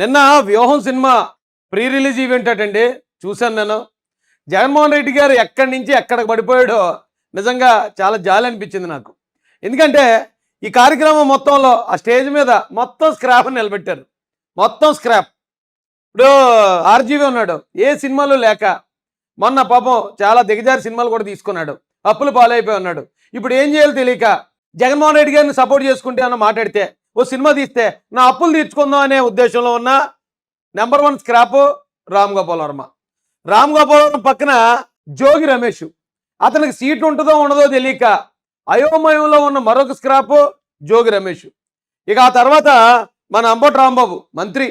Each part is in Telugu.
నిన్న Vyooham cinema pre release event attend. చూశాను నేను. జగన్మోహన్ రెడ్డి గారు ఎక్కడి నుంచి ఎక్కడికి పడిపోయాడో నిజంగా చాలా జాలి అనిపించింది నాకు. ఎందుకంటే ఈ కార్యక్రమం మొత్తంలో ఆ స్టేజ్ మీద మొత్తం స్క్రాప్ నిలబెట్టారు. మొత్తం స్క్రాప్. ఇప్పుడు ఆర్జీవి ఉన్నాడు. ఏ సినిమాలు లేక మొన్న పాపం చాలా దిగజారి సినిమాలు కూడా తీసుకున్నాడు. అప్పులు పాలైపోయి ఉన్నాడు. ఇప్పుడు ఏం చేయాలో తెలియక జగన్మోహన్ రెడ్డి గారిని సపోర్ట్ చేసుకుంటే అన్న మాట్లాడితే ఓ సినిమా తీస్తే నా అప్పులు తీర్చుకుందాం అనే ఉద్దేశంలో ఉన్న number one scrap Ram Gopal Varma. Ram Gopal Varma పక్కన జోగి రమేష్. అతనికి సీట్ ఉంటుందో ఉండదో తెలియక అయోమయంలో ఉన్న మరొక స్క్రాప్ జోగి రమేష్. ఇక ఆ తర్వాత మన అంబటి రాంబాబు మంత్రి.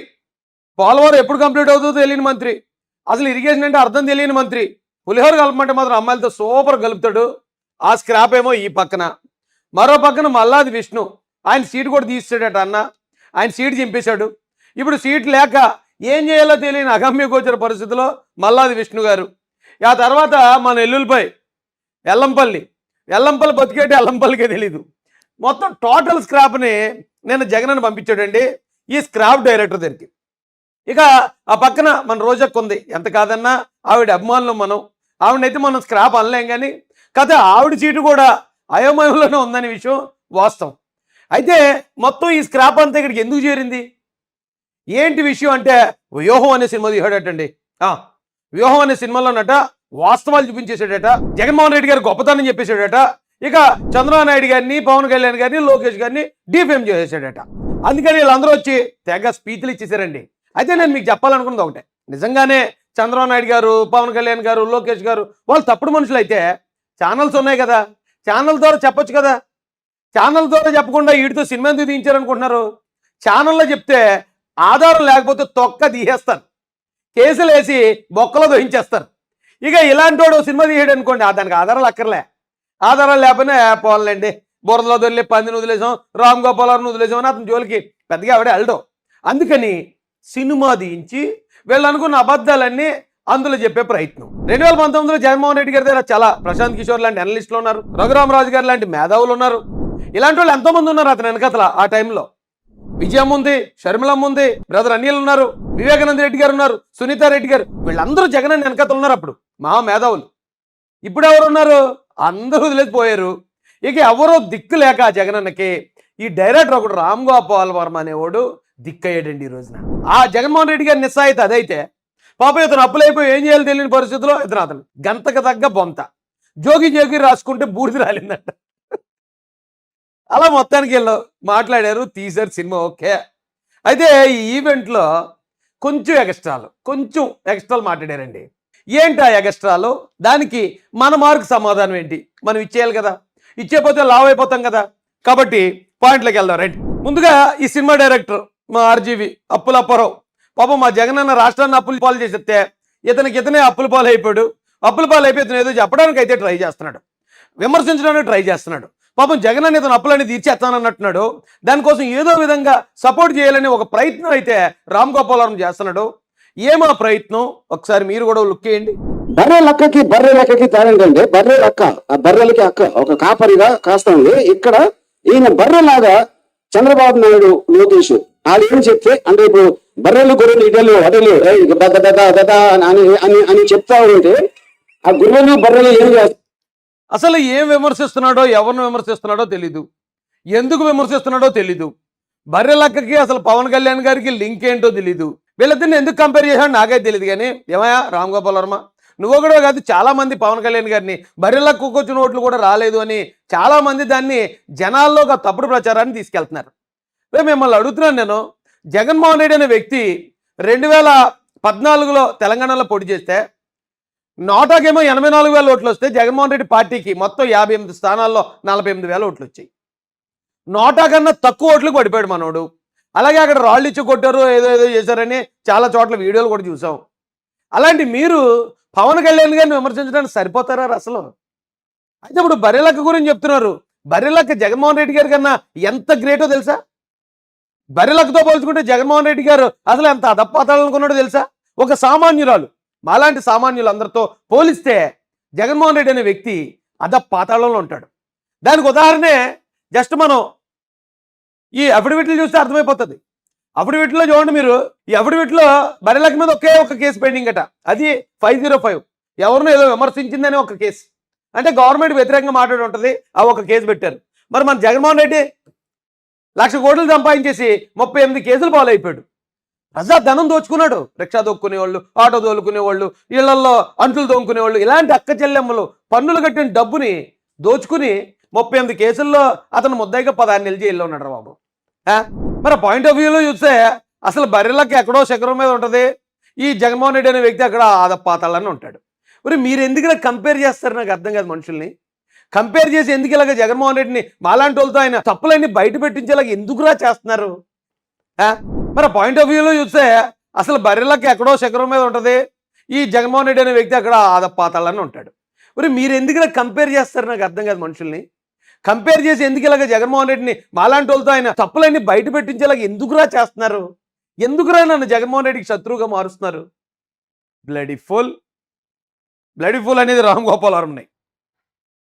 పోలవరం ఎప్పుడు కంప్లీట్ అవుతుందో తెలియని మంత్రి. అసలు ఇరిగేషన్ అంటే అర్థం తెలియని మంత్రి. పులిహోర కలపమంటే మాత్రం అమ్మాయిలతో సూపర్ కలుపుతాడు ఆ స్క్రాప్ ఏమో ఈ పక్కన. మరో పక్కన మల్లాది విష్ణు. ఆయన సీటు కూడా తీసేసాడట అన్న. ఆయన సీటు చింపేశాడు. ఇప్పుడు సీట్ లేక ఏం చేయాలో తెలియని అగమ్య గోచర పరిస్థితిలో మల్లాది విష్ణు గారు. ఆ తర్వాత మన ఎల్లుల్పై ఎల్లంపల్లి ఎల్లంపల్లి బతికేటి ఎల్లంపల్లికే తెలీదు. మొత్తం టోటల్ స్క్రాప్ని నేను జగన్ పంపించాడండి ఈ స్క్రాప్ డైరెక్టర్ దగ్గరికి. ఇక ఆ పక్కన మన రోజక్క ఉంది. ఎంత కాదన్నా ఆవిడ అభిమానులు మనం. ఆవిడనైతే మనం స్క్రాప్ అనలేం కానీ కథ ఆవిడ సీటు కూడా అయోమయంలోనే ఉందనే విషయం వాస్తవం. అయితే మొత్తం ఈ స్క్రాప్ అంతా ఇక్కడికి ఎందుకు చేరింది? ఏంటి విషయం అంటే వ్యూహం అనే సినిమా తీసాడటండి వ్యూహం అనే సినిమాలోనట వాస్తవాలు చూపించేసాడట జగన్మోహన్ రెడ్డి గారు గొప్పతనం చెప్పేశాడట. ఇక చంద్రబాబు నాయుడు గారిని పవన్ కళ్యాణ్ గారిని లోకేష్ గారిని డిఫేమ్ చేసేసాడట అందుకని వీళ్ళందరూ వచ్చి తెగ స్పీచ్లు ఇచ్చేసారండి అయితే నేను మీకు చెప్పాలనుకున్నది ఒకటే. నిజంగానే చంద్రబాబు నాయుడు గారు పవన్ కళ్యాణ్ గారు లోకేష్ గారు వాళ్ళు తప్పుడు మనుషులు అయితే ఛానల్స్ ఉన్నాయి కదా. ఛానల్ ద్వారా చెప్పొచ్చు కదా. ఛానల్ ద్వారా చెప్పకుండా వీటితో సినిమా ఎందుకు తీయించారనుకుంటున్నారు ఛానల్లో చెప్తే ఆధారం లేకపోతే తొక్క తీసేస్తారు. కేసులు వేసి బొక్కలో దొహించేస్తారు. ఇక ఇలాంటి వాడు సినిమా తీయడం అనుకోండి ఆ దానికి ఆధారాలు అక్కర్లే. ఆధారాలు లేకపోయినా పోలండి బురదలో దొల్లి పందిని వదిలేసాం రామ్ గోపాలను వదిలేసాం అని అతని జోలికి పెద్దగా ఆవిడ వెళ్ళడం. అందుకని సినిమా తీయించి వీళ్ళు అనుకున్న అబద్ధాలన్నీ అందులో చెప్పే ప్రయత్నం. రెండు వేల పంతొమ్మిదిలో జగన్మోహన్ రెడ్డి గారి దగ్గర చాలా ప్రశాంత్ కిషోర్ లాంటి అనలిస్టులు ఉన్నారు. రఘురామరాజు గారు లాంటి మేధావులు ఉన్నారు. ఇలాంటి వాళ్ళు ఎంతోమంది ఉన్నారు అతని వెనకతల ఆ టైంలో. విజయం ఉంది షర్మిలమ్మ ఉంది బ్రదర్ అనిల్ ఉన్నారు వివేకానంద రెడ్డి గారు ఉన్నారు సునీత రెడ్డి గారు వీళ్ళందరూ జగన్ అని వెనకతలు ఉన్నారు అప్పుడు మా మేధావులు. ఇప్పుడు ఎవరు ఉన్నారు? అందరూ వదిలేసిపోయారు. ఇక ఎవరో దిక్కు లేక ఆ జగనన్నకి ఈ డైరెక్టర్ ఒకడు రామ్ గోపాల్ వర్మ అనేవాడు దిక్కయ్యాడండి ఈ రోజున. ఆ జగన్మోహన్ రెడ్డి గారి నిస్సాయిత అదైతే పాప ఇతను అప్పులైపోయి ఏం చేయాలో తెలియని పరిస్థితిలో ఇతను అతను గంతకు తగ్గ బొంత. జోగి జోగి రాసుకుంటే బూడిది రాలిందంట. అలా మొత్తానికి వెళ్ళావు మాట్లాడారు తీశారు సినిమా ఓకే. అయితే ఈ ఈవెంట్లో కొంచెం ఎక్స్ట్రాలు కొంచెం ఎక్స్ట్రాలు మాట్లాడారండి. ఏంటి ఆ ఎక్స్ట్రాలు దానికి మన మార్కు సమాధానం ఏంటి? మనం ఇచ్చేయాలి కదా. ఇచ్చేపోతే లావ్ అయిపోతాం కదా. కాబట్టి పాయింట్లోకి వెళ్దాం రైట్ ముందుగా ఈ సినిమా డైరెక్టర్ మా ఆర్జీవి అప్పుల అప్పారావు. పాపం మా జగనన్న రాష్ట్రాన్ని అప్పులు పాలు చేసేస్తే ఇతనికి ఇతనే అప్పుల పాలు అయిపోయాడు అప్పుల పాలు అయిపోయి ఇతను ఏదో చెప్పడానికి అయితే ట్రై చేస్తున్నాడు. విమర్శించడానికి ట్రై చేస్తున్నాడు. పాపం జగన్ అనే తన అప్పులని తీర్చేస్తానన్నట్టున్నాడు. దానికోసం ఏదో విధంగా సపోర్ట్ చేయాలని ఒక ప్రయత్నం అయితే రామ్ గోపాలవరం చేస్తున్నాడు. ఏమా ప్రయత్నం? ఒకసారి మీరు కూడా లుక్ చేయండి. బర్రె లక్కకి బర్రె లక్కకి తేడండి బర్రె లక్క ఆ బర్రెలకి అక్క ఒక కాపరిగా కాస్తుంది ఇక్కడ ఈయన బర్రెలాగా చంద్రబాబు నాయుడు లోకేష్ వాళ్ళు ఏం చెప్తే అంటే ఇప్పుడు బర్రెలు గొర్రెలు ఇటలు అటలు దద దద అని అని అని చెప్తా ఉంటే ఆ గొర్రెలు బర్రెలు ఏం చేస్తారు అసలు ఏం విమర్శిస్తున్నాడో ఎవరిని విమర్శిస్తున్నాడో తెలీదు. ఎందుకు విమర్శిస్తున్నాడో తెలీదు. బర్రెలక్కకి అసలు పవన్ కళ్యాణ్ గారికి లింక్ ఏంటో తెలీదు. వీళ్ళిద్దరిని ఎందుకు కంపేర్ చేశాడో నాకైతే తెలియదు కానీ ఏమయ్యా రామ్ గోపాల్ వర్మ? నువ్వు కూడా కాదు చాలా మంది పవన్ కళ్యాణ్ గారిని బర్రెలకు వచ్చిన ఓట్లు కూడా రాలేదు అని చాలామంది దాన్ని జనాల్లో ఒక తప్పుడు ప్రచారాన్ని తీసుకెళ్తున్నారు. రేపు మిమ్మల్ని అడుగుతున్నాను నేను. జగన్మోహన్ రెడ్డి అనే వ్యక్తి రెండు వేల పద్నాలుగులో తెలంగాణలో పోటీ చేస్తే నోటాకేమో ఎనభై నాలుగు వేల ఓట్లు వస్తే జగన్మోహన్ రెడ్డి పార్టీకి మొత్తం యాభై ఎనిమిది స్థానాల్లో నలభై ఎనిమిది వేల ఓట్లు వచ్చాయి. నోటా కన్నా తక్కువ ఓట్లు పడిపోయాడు మనోడు. అలాగే అక్కడ రాళ్ళు ఇచ్చి కొట్టారు ఏదో ఏదో చేశారని చాలా చోట్ల వీడియోలు కూడా చూసాం. అలాంటి మీరు పవన్ కళ్యాణ్ గారిని విమర్శించడానికి సరిపోతారా అసలు? అయితే ఇప్పుడు బర్రెలక్క గురించి చెప్తున్నారు. బర్రెలక్క జగన్మోహన్ రెడ్డి గారి కన్నా ఎంత గ్రేటో తెలుసా? బర్రెలక్కతో పోల్చుకుంటే జగన్మోహన్ రెడ్డి గారు అసలు ఎంత అదప్పాతాలనుకున్నాడో తెలుసా? ఒక సామాన్యురాలు. మాలాంటి సామాన్యులందరితో పోలిస్తే జగన్మోహన్ రెడ్డి అనే వ్యక్తి అద పాతాళంలో ఉంటాడు. దానికి ఉదాహరణే జస్ట్ మనం ఈ అఫిడవిట్లు చూస్తే అర్థమైపోతుంది. అఫిడవిట్లో చూడండి మీరు ఈ అఫిడవిట్లో బరిలక మీద ఒకే ఒక కేసు పెండింగ్ అట అది ఫైవ్ జీరో ఫైవ్. ఎవరినో ఏదో విమర్శించిందని ఒక కేసు. అంటే గవర్నమెంట్ వ్యతిరేకంగా మాట్లాడి ఉంటుంది ఆ ఒక కేసు పెట్టారు. మరి మన జగన్మోహన్ రెడ్డి లక్ష కోట్లు సంపాదించేసి ముప్పై ఎనిమిది కేసులు పాలైపోయాడు. అయిపోయాడు ప్రజా ధనం దోచుకున్నాడు. రిక్షా దొక్కునేవాళ్ళు ఆటో దోలుకునేవాళ్ళు ఇళ్ళలో అంట్లు దొంకునేవాళ్ళు ఇలాంటి అక్క చెల్లెమ్మలు పన్నులు కట్టిన డబ్బుని దోచుకుని ముప్పై ఎనిమిది కేసుల్లో అతను ముద్దాయిగా పదహారు నెలలు జైల్లో ఉన్నాడు బాబు. మరి పాయింట్ ఆఫ్ వ్యూలో చూస్తే అసలు బర్రెలకి ఎక్కడో శిఖరం మీద ఉంటుంది. ఈ జగన్మోహన్ రెడ్డి అనే వ్యక్తి అక్కడ ఆదపాతాలని ఉంటాడు. మరి మీరు ఎందుకు ఇలా కంపేర్ చేస్తారు? నాకు అర్థం కాదు మనుషుల్ని. కంపేర్ చేసి ఎందుకు ఇలాగ జగన్మోహన్ రెడ్డిని మాలాంటి వాళ్ళతో ఆయన తప్పులన్నీ బయట పెట్టించేలాగా ఎందుకురా చేస్తున్నారు? మరి పాయింట్ ఆఫ్ వ్యూలో చూస్తే అసలు బర్రెలకి ఎక్కడో శిఖరం మీద ఉంటుంది. ఈ జగన్మోహన్ రెడ్డి అనే వ్యక్తి అక్కడ ఆదపాతాలని ఉంటాడు. మరి మీరు ఎందుకు కంపేర్ చేస్తారు? నాకు అర్థం కాదు మనుషుల్ని. కంపేర్ చేసి ఎందుకు ఇలాగ జగన్మోహన్ రెడ్డిని మాలాంటి వాళ్ళతో ఆయన తప్పులన్నీ బయట పెట్టించేలాగా ఎందుకురా చేస్తున్నారు? ఎందుకురా నన్ను జగన్మోహన్ రెడ్డికి శత్రువుగా మారుస్తున్నారు? బ్లడీ ఫుల్ బ్లడీ ఫుల్ అనేది రామ్ గోపాల్ ఉన్నాయి.